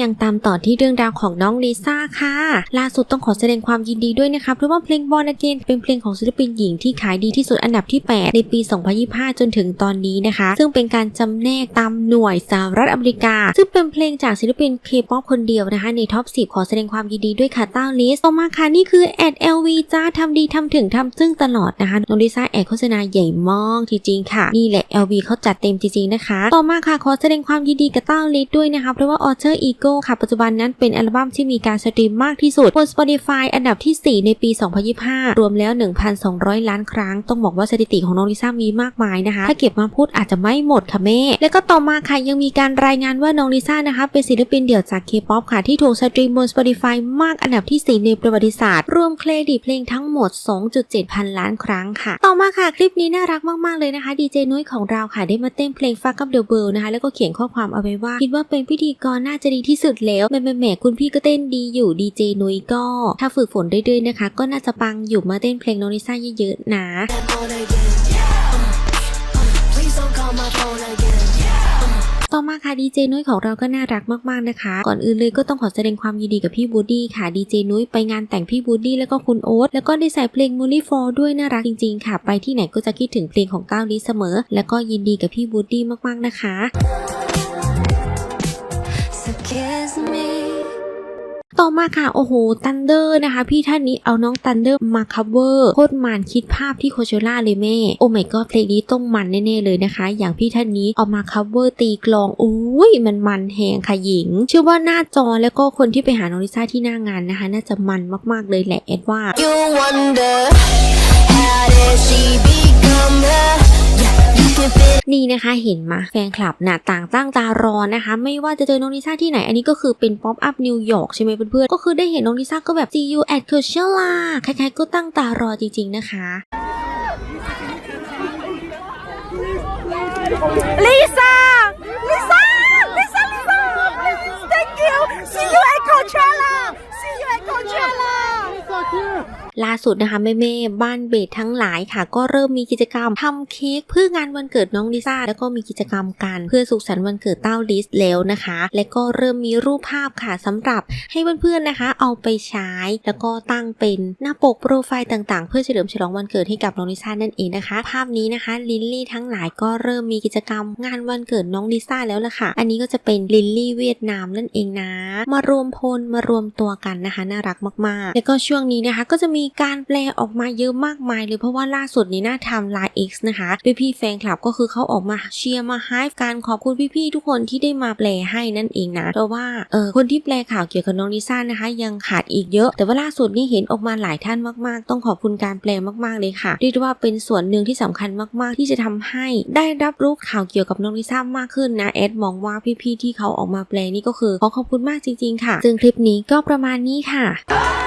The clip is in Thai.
ยังตามต่อที่เรื่องราวของน้องลิซ่าค่ะ ล่าสุดต้องขอแสดงความยินดีด้วยนะคะเพราะว่าเพลง Born Again เป็นเพลงของศิลปินหญิงที่ขายดีที่สุดอันดับที่ 8 ในปี 2025 จนถึงตอนนี้นะคะ ซึ่งเป็นการจำแนกตามหน่วยสหรัฐอเมริกา ซึ่งเป็นเพลงจากศิลปินเคป๊อปคนเดียวนะคะ ในท็อป 10 ขอแสดงความยินดีด้วยค่ะต้าลิสต่อมาค่ะนี่คือแอด LV จ้าทำดีทำถึงทำซึ่งตลอดนะคะน้องลิซ่าแอดโฆษณาใหญ่มากจริงๆค่ะนี่แหละ LV เขาจัดเต็มจริงๆนะคะ ต่อมาค่ะขอแสดงความยินดีกับต้าลิสด้วยนะคะเพราะว่า Alter Ego ค่ะ ปัจจุบันนั้นเป็นอัลบั้มที่มีการสตรีมมากที่สุดบน Spotify อันดับที่ 4 ในปี 2025 รวมแล้ว 1,200 ล้านครั้ง ต้องบอกว่าสถิติของน้องลิซ่ามีมากมายนะคะ ถ้าเก็บมาพูดอาจจะไม่หมดค่ะแม่ แล้วก็ต่อมาค่ะยังมีการรายงานว่าน้องลิซ่านะคะเป็นศิลปินเดี่ยวจาก K-POP ค่ะที่ถูกสตรีมบน Spotify มากอันดับที่ 4 ในประวัติศาสตร์ รวมเครดิตเพลงทั้งหมด 2.7 พันล้านครั้งค่ะ ต่อมาค่ะคลิปนี้น่ารักมากๆเลยนะคะดีเจนุ้ยของเราค่ะได้มาเต้นเพลงฟักกับเดอะเบิร์นะคะแล้วก็เขียนข้อความเอาไว้ว่าคิดว่าเป็นพิธีกรน่าจะดีที่สุดแล้วแหม่แหม่แหม่คุณพี่ก็เต้นดีอยู่ดีเจนุ้ยก็ ถ้าฝึกฝนเรื่อยๆนะคะ ก็น่าจะปังอยู่มาเต้นเพลงน้องลิซ่าเยอะๆนะ ต่อมาค่ะดีเจนุ้ยของเราก็น่ารักมากๆนะคะ ก่อนอื่นเลยก็ต้องขอแสดงความยินดีกับพี่บูดี้ค่ะดีเจนุ้ยไปงานแต่งพี่บูดี้แล้วก็คุณโอ๊ตแล้วก็ได้ใส่เพลงมูลี่ฟอร์ด้วยน่ารักจริงๆ ค่ะ ไปที่ไหนก็จะคิดถึงเพลงของก้าวลิเสมอ แล้วก็ยินดีกับพี่บูดี้มากๆนะคะ ต่อมาค่ะ โอ้โหตันเดอร์นะคะ พี่ท่านนี้เอาน้องตันเดอร์มาคัฟเวอร์โคตรมันคิดภาพที่โคเชล่าเลยแม่ โอ้ไม่ก็เพลงนี้ต้องมันแน่ๆเลยนะคะ อย่างพี่ท่านนี้เอามาคัฟเวอร์ตีกลองอุ้ยมันมันแหงค่ะหญิง เชื่อว่าหน้าจอแล้วก็คนที่ไปหาน้องลิซ่าที่หน้างานนะคะ น่าจะมันมากๆเลยแหละแอดว่า You wonder how did she become her? นี่นะคะเห็นมาแฟนคลับน่ะต่างตั้งตารอนะคะ ไม่ว่าจะเจอน้องลิซ่าที่ไหน อันนี้ก็คือเป็นป๊อปอัพนิวยอร์กใช่ไหมเพื่อนๆ ก็คือได้เห็นน้องลิซ่าก็แบบ see you at Coachella ใครๆก็ตั้งตารอจริงๆนะคะลิซ่า Lisa, Lisa! Please, thank you! See you at Coachella! See you at Coachella! ล่าสุดนะคะแม่แม่ๆบ้านเบสทั้งหลายค่ะ ก็เริ่มมีกิจกรรมทำเค้กเพื่องานวันเกิดน้องลิซ่าแล้วก็มีกิจกรรมกันเพื่อสุขสันต์วันเกิดเต้าลิสแล้วนะคะ และก็เริ่มมีรูปภาพค่ะสำหรับให้เพื่อนๆนะคะ เอาไปใช้ แล้วก็ตั้งเป็นหน้าปกโปรไฟล์ต่างๆ เพื่อเฉลิมฉลองวันเกิดให้กับน้องลิซ่านั่นเองนะคะ ภาพนี้นะคะลิลลี่ทั้งหลายก็เริ่มมีกิจกรรมงานวันเกิดน้องลิซ่าแล้วล่ะค่ะ อันนี้ก็จะเป็นลิลลี่เวียดนามนั่นเองนะ มารวมพลมารวมตัวกันนะคะ น่ารักมากๆ แล้วก็ช่วงนี้นะคะก็จะมีการการแปลออกมาเยอะมากมายเลยเพราะว่าล่าสุดนี้หน้าไทม์ไลน์ X นะคะพี่พี่ๆแฟนคลับก็คือเขาออกมาเชียร์มาไฮฟ์การขอบคุณพี่ๆทุกคนที่ได้มาแปลให้นั่นเองนะเพราะว่าเออคนที่แปลข่าวเกี่ยวกับน้องลิซ่านะคะ ยังขาดอีกเยอะ แต่ว่าล่าสุดนี่เห็นออกมาหลายท่านมากๆ ต้องขอบคุณการแปลมากๆเลยค่ะเรียกว่าเป็นส่วนหนึ่งที่สำคัญมากๆ ที่จะทำให้ได้รับรู้ข่าวเกี่ยวกับน้องลิซ่ามากขึ้นนะแอดมองว่าพี่ๆที่เขาออกมาแปลนี่ก็คือขอขอบคุณมากจริง ๆ ค่ะ ซึ่งคลิปนี้ก็ประมาณนี้ค่ะ